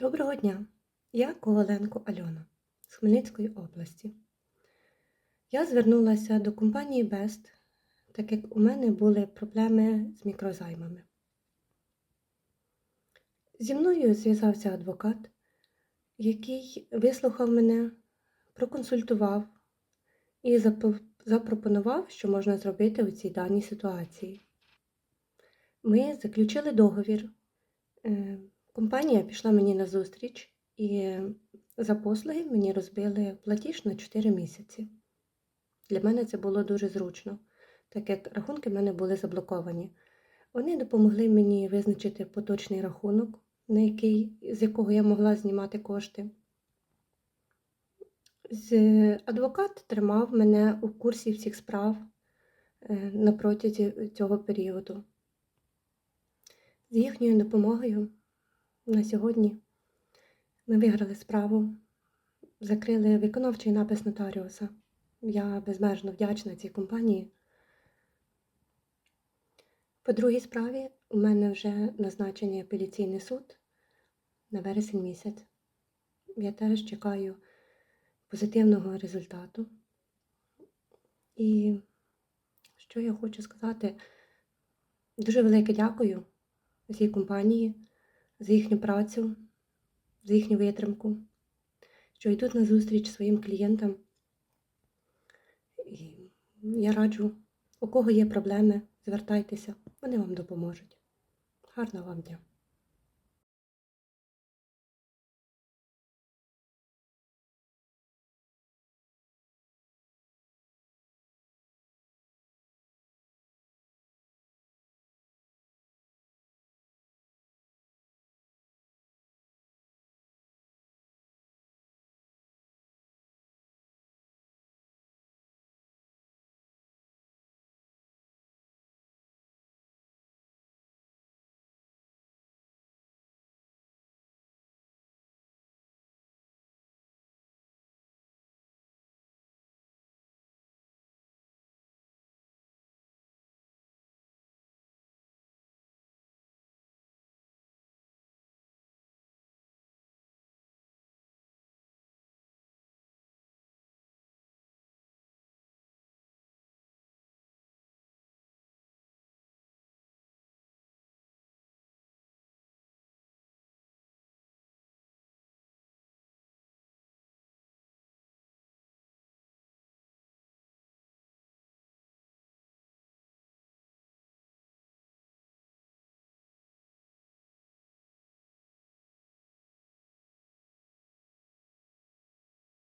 Доброго дня! Я Коваленко Альона з Хмельницької області. Я звернулася до компанії Best, так як у мене були проблеми з мікрозаймами. Зі мною зв'язався адвокат, який вислухав мене, проконсультував і запропонував, що можна зробити у цій даній ситуації. Ми заключили договір. Компанія пішла мені на зустріч і за послуги мені розбили платіж на 4 місяці. Для мене це було дуже зручно, так як рахунки в мене були заблоковані. Вони допомогли мені визначити поточний рахунок, на який, з якого я могла знімати кошти. З, адвокат тримав мене у курсі всіх справ е, на протязі цього періоду. З їхньою допомогою на сьогодні ми виграли справу, закрили виконавчий напис нотаріуса. Я безмежно вдячна цій компанії. По другій справі у мене вже назначений апеляційний суд на вересень місяць. Я теж чекаю позитивного результату. І що я хочу сказати? Дуже велике дякую цій компанії за їхню працю, за їхню витримку, що йдуть на зустріч своїм клієнтам. І я раджу, у кого є проблеми, звертайтеся, вони вам допоможуть. Гарного вам дня!